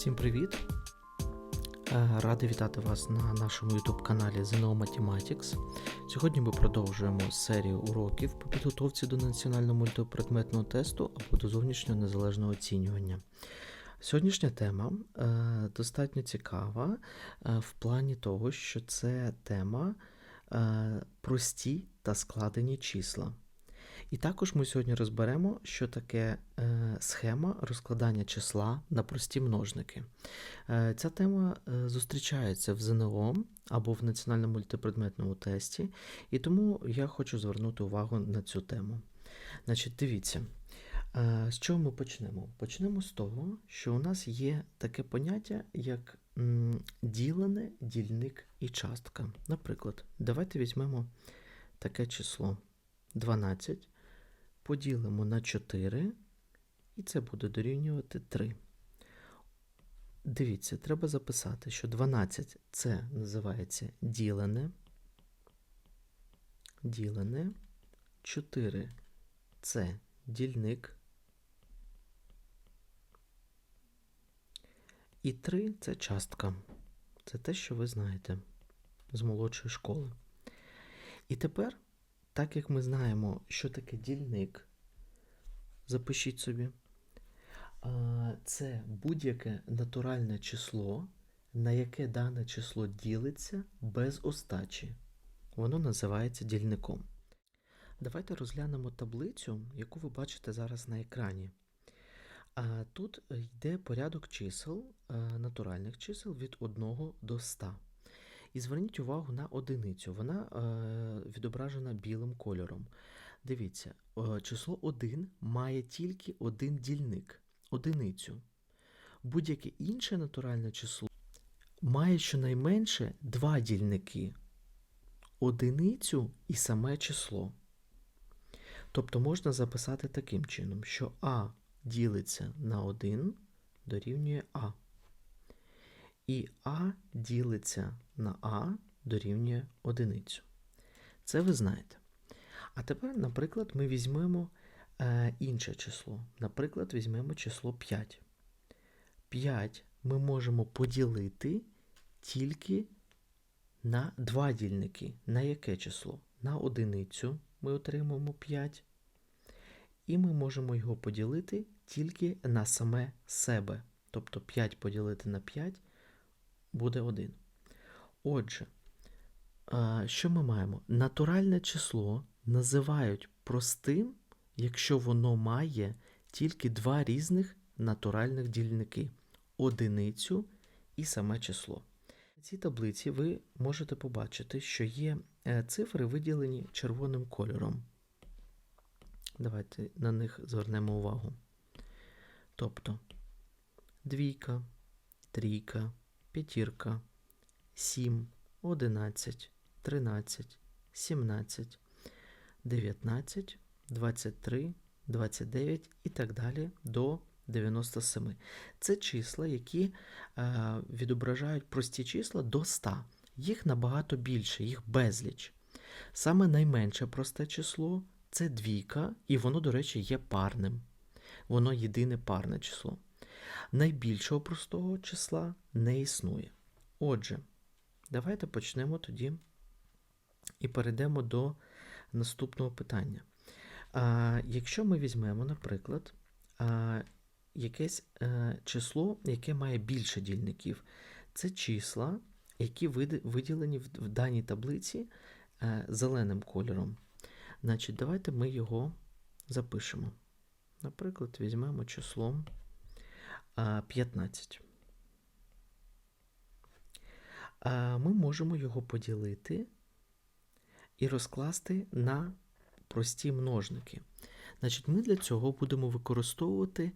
Всім привіт! Е, Радий вітати вас на нашому YouTube каналі ZNO Mathematics. Сьогодні ми продовжуємо серію уроків по підготовці до національного мультипредметного тесту або до зовнішнього незалежного оцінювання. Сьогоднішня тема е, достатньо цікава е, в плані того, що це тема прості та складені числа. І також ми сьогодні розберемо, що таке е, схема розкладання числа на прості множники. Е, ця тема е, зустрічається в ЗНО або в національному мультипредметному тесті, і тому я хочу звернути увагу на цю тему. Значить, дивіться, з чого ми почнемо? Почнемо з того, що у нас є таке поняття, як ділене, дільник і частка. Наприклад, давайте візьмемо таке число 12 поділимо на 4, і це буде дорівнювати 3. Дивіться, треба записати, що 12 це називається ділене. Ділене. 4 це дільник. І 3 це частка. Це те, що ви знаєте з молодшої школи. І тепер так як ми знаємо, що таке дільник, запишіть собі, це будь-яке натуральне число, на яке дане число ділиться без остачі. Воно називається дільником. Давайте розглянемо таблицю, яку ви бачите зараз на екрані. А Тут йде порядок чисел, натуральних чисел від 1 до 100. І зверніть увагу на одиницю. Вона е, відображена білим кольором. Дивіться, е, число 1 має тільки один дільник одиницю. Будь-яке інше натуральне число має щонайменше два дільники одиницю і саме число. Тобто можна записати таким чином, що А ділиться на 1 дорівнює А. І А ділиться на А дорівнює одиницю. Це ви знаєте. А тепер, наприклад, ми візьмемо е, інше число. Наприклад, візьмемо число 5. 5 ми можемо поділити тільки на два дільники. На яке число? На одиницю ми отримаємо 5. І ми можемо його поділити тільки на саме себе. Тобто 5 поділити на 5 буде 1. Отже, що ми маємо? Натуральне число називають простим, якщо воно має тільки два різних натуральних дільники одиницю і саме число. В цій таблиці ви можете побачити, що є е, цифри виділені червоним кольором. Давайте на них звернемо увагу. Тобто двійка, трійка, п'ятірка, 7, 11, 13, 17, 19, 23, 29 і так далі до 97. Це числа, які е, відображають прості числа до 100. Їх набагато більше, їх безліч. Саме найменше просте число це двійка, і воно, до речі, є парним. Воно єдине парне число. Найбільшого простого числа не існує. Отже, давайте почнемо тоді і перейдемо до наступного питання. А, Якщо ми візьмемо, наприклад, а, якесь а, е, число, яке має більше дільників, це числа, які виділені в, в даній таблиці а, е, зеленим кольором. Значить, давайте ми його запишемо. Наприклад, візьмемо число 15. Ми можемо його поділити і розкласти на прості множники. Значить, Ми для цього будемо використовувати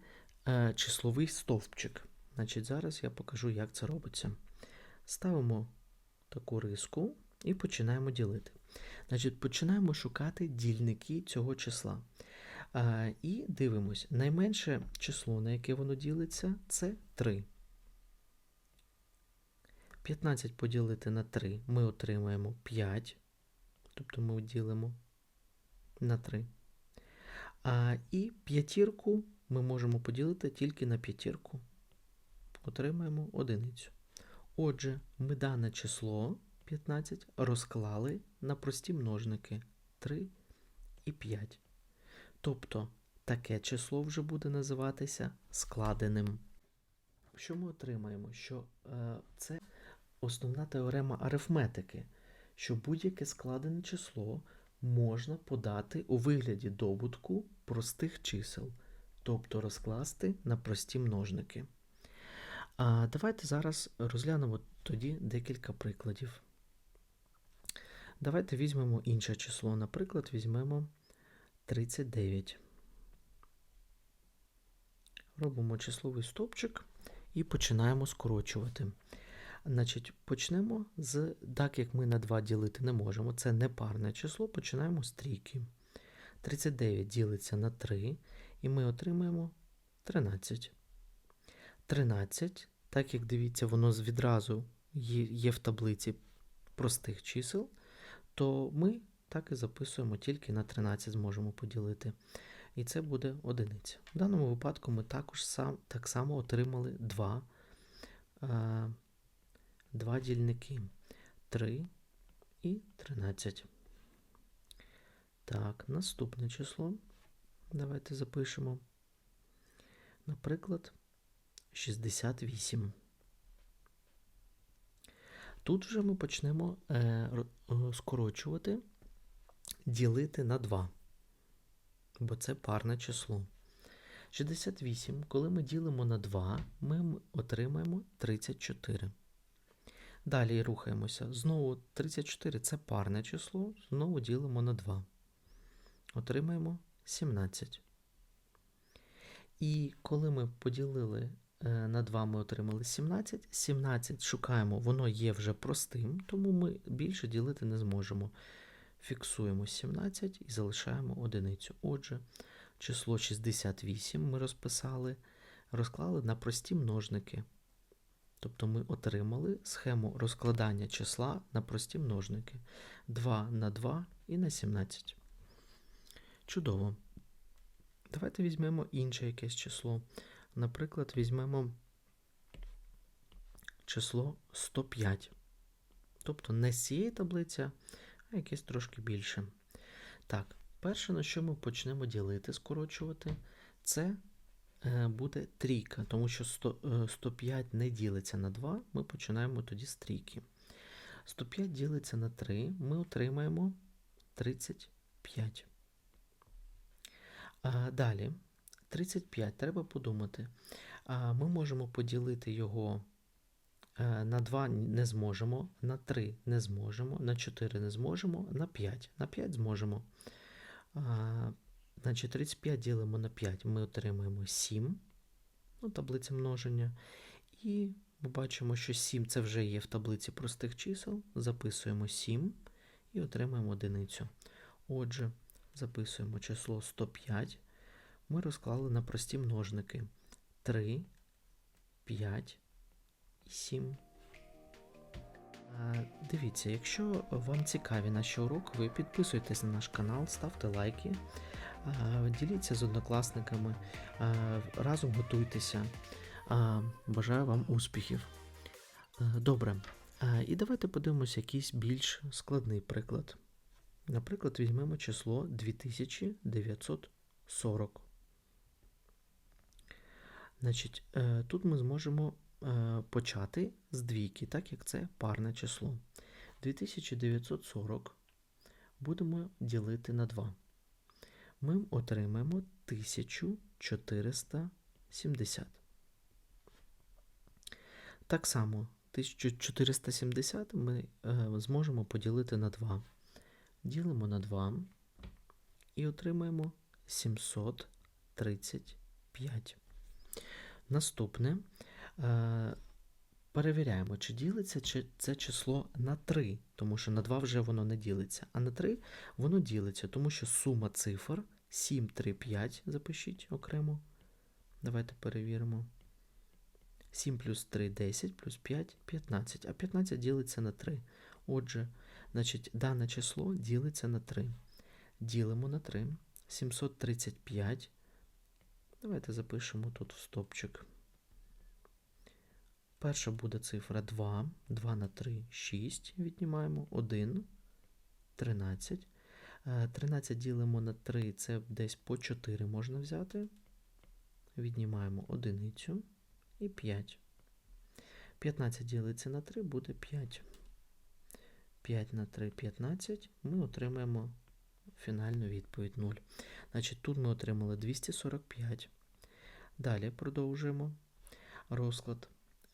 е, числовий стовпчик. Значить, Зараз я покажу, як це робиться. Ставимо таку риску і починаємо ділити. Значить, Починаємо шукати дільники цього числа. І дивимось, найменше число, на яке воно ділиться, це 3. 15 поділити на 3 ми отримаємо 5. Тобто ми ділимо на 3. А, І п'ятірку ми можемо поділити тільки на п'ятірку. отримаємо одиницю. Отже, ми дане число 15 розклали на прості множники 3 і 5. Тобто таке число вже буде називатися складеним. Що ми отримаємо? Що е, це основна теорема арифметики, що будь-яке складене число можна подати у вигляді добутку простих чисел, тобто розкласти на прості множники. А давайте зараз розглянемо тоді декілька прикладів. Давайте візьмемо інше число. Наприклад, візьмемо 39. Робимо числовий стовпчик і починаємо скорочувати. Значить, почнемо з, так як ми на 2 ділити не можемо, це не парне число, починаємо з трійки. 39 ділиться на 3, і ми отримаємо 13. 13, так як дивіться, воно відразу є в таблиці простих чисел, то ми так і записуємо тільки на 13 зможемо поділити. І це буде одиниця. В даному випадку ми також сам, так само отримали 2, е, два дільники 3 і 13. Так, наступне число. Давайте запишемо. Наприклад, 68. Тут вже ми почнемо е, е, скорочувати, ділити на 2, бо це парне число. 68, коли ми ділимо на 2, ми отримаємо 34. Далі рухаємося. Знову 34 це парне число, знову ділимо на 2. Отримаємо 17. І коли ми поділили е, на 2, ми отримали 17. 17 шукаємо, воно є вже простим, тому ми більше ділити не зможемо. Фіксуємо 17 і залишаємо одиницю. Отже, число 68 ми розписали, розклали на прості множники. Тобто ми отримали схему розкладання числа на прості множники. 2 на 2 і на 17. Чудово. Давайте візьмемо інше якесь число. Наприклад, візьмемо число 105. Тобто не з цієї таблиці, а якесь трошки більше. Так, перше, на що ми почнемо ділити, скорочувати, це е, буде трійка, тому що 100, е, 105 не ділиться на 2, ми починаємо тоді з трійки. 105 ділиться на 3, ми отримаємо 35. А, далі, 35, треба подумати. Ми можемо поділити його е, на 2 не зможемо, на 3 не зможемо, на 4 не зможемо, на 5. На 5 зможемо. Значить, 35 ділимо на 5, ми отримаємо 7, ну, таблиця множення. І ми бачимо, що 7 це вже є в таблиці простих чисел. Записуємо 7 і отримаємо одиницю. Отже, записуємо число 105. Ми розклали на прості множники 3, 5 і 7. Дивіться, якщо вам цікаві наші уроки, ви підписуйтесь на наш канал, ставте лайки, діліться з однокласниками, разом готуйтеся. Бажаю вам успіхів. Добре. І давайте подивимося якийсь більш складний приклад. Наприклад, візьмемо число 2940. Значить, е, тут ми зможемо почати з двійки, так як це парне число. 2940 будемо ділити на 2. Ми отримаємо 1470. Так само 1470 ми е, зможемо поділити на 2. Ділимо на 2 і отримаємо 735. Наступне е, перевіряємо, чи ділиться це число на 3, тому що на 2 вже воно не ділиться. А на 3 воно ділиться, тому що сума цифр 7, 3, 5. Запишіть окремо. Давайте перевіримо. 7 плюс 3 10, плюс 5 15. А 15 ділиться на 3. Отже, значить, дане число ділиться на 3. Ділимо на 3. 735. Давайте запишемо тут в стопчик. Перша буде цифра 2. 2 на 3 6. Віднімаємо 1. 13. Е, 13 ділимо на 3, це десь по 4 можна взяти. Віднімаємо одиницю і 5. 15 ділиться на 3 буде 5. 5 на 3 15. Ми отримаємо фінальну відповідь 0. Значить, тут ми отримали 245. Далі продовжуємо розклад.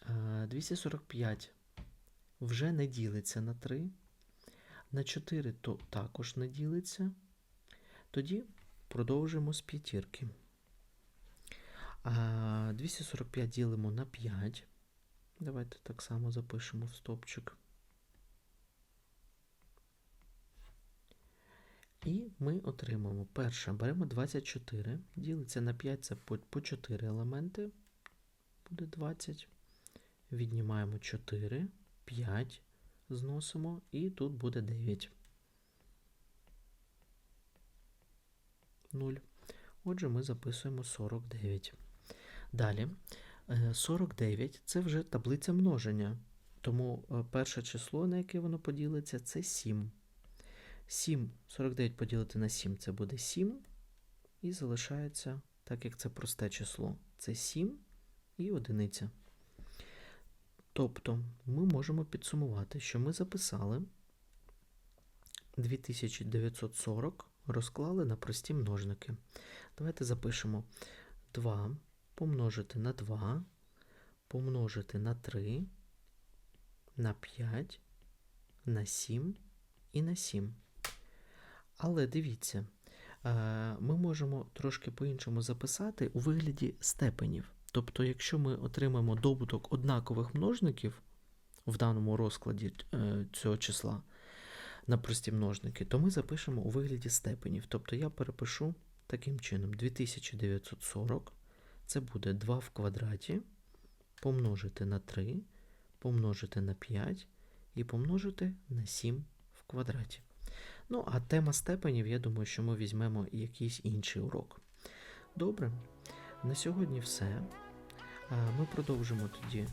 Е, 245 вже не ділиться на 3. На 4 то також не ділиться. Тоді продовжуємо з п'ятірки. 245 ділимо на 5. Давайте так само запишемо в стопчик. І ми отримаємо перше, беремо 24, ділиться на 5, це по 4 елементи. Буде 20. Віднімаємо 4, 5, зносимо, і тут буде 9. 0. Отже, ми записуємо 49. Далі, е, 49 це вже таблиця множення. Тому е, перше число, на яке воно поділиться, це 7. 7, 49 поділити на 7 це буде 7. І залишається, так як це просте число, це 7 і одиниця. Тобто ми можемо підсумувати, що ми записали 2940 розклали на прості множники. Давайте запишемо 2 помножити на 2, помножити на 3, на 5, на 7 і на 7. Але дивіться, е, ми можемо трошки по-іншому записати у вигляді степенів. Тобто, якщо ми отримаємо добуток однакових множників в даному розкладі е, цього числа на прості множники, то ми запишемо у вигляді степенів. Тобто я перепишу таким чином: 2940 це буде 2 в квадраті, помножити на 3, помножити на 5 і помножити на 7 в квадраті. Ну, а тема степенів, я думаю, що ми візьмемо якийсь інший урок. Добре, на сьогодні все. Ми продовжимо тоді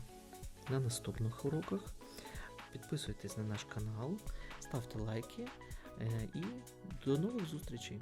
на наступних уроках. Підписуйтесь на наш канал, ставте лайки е, і до нових зустрічей!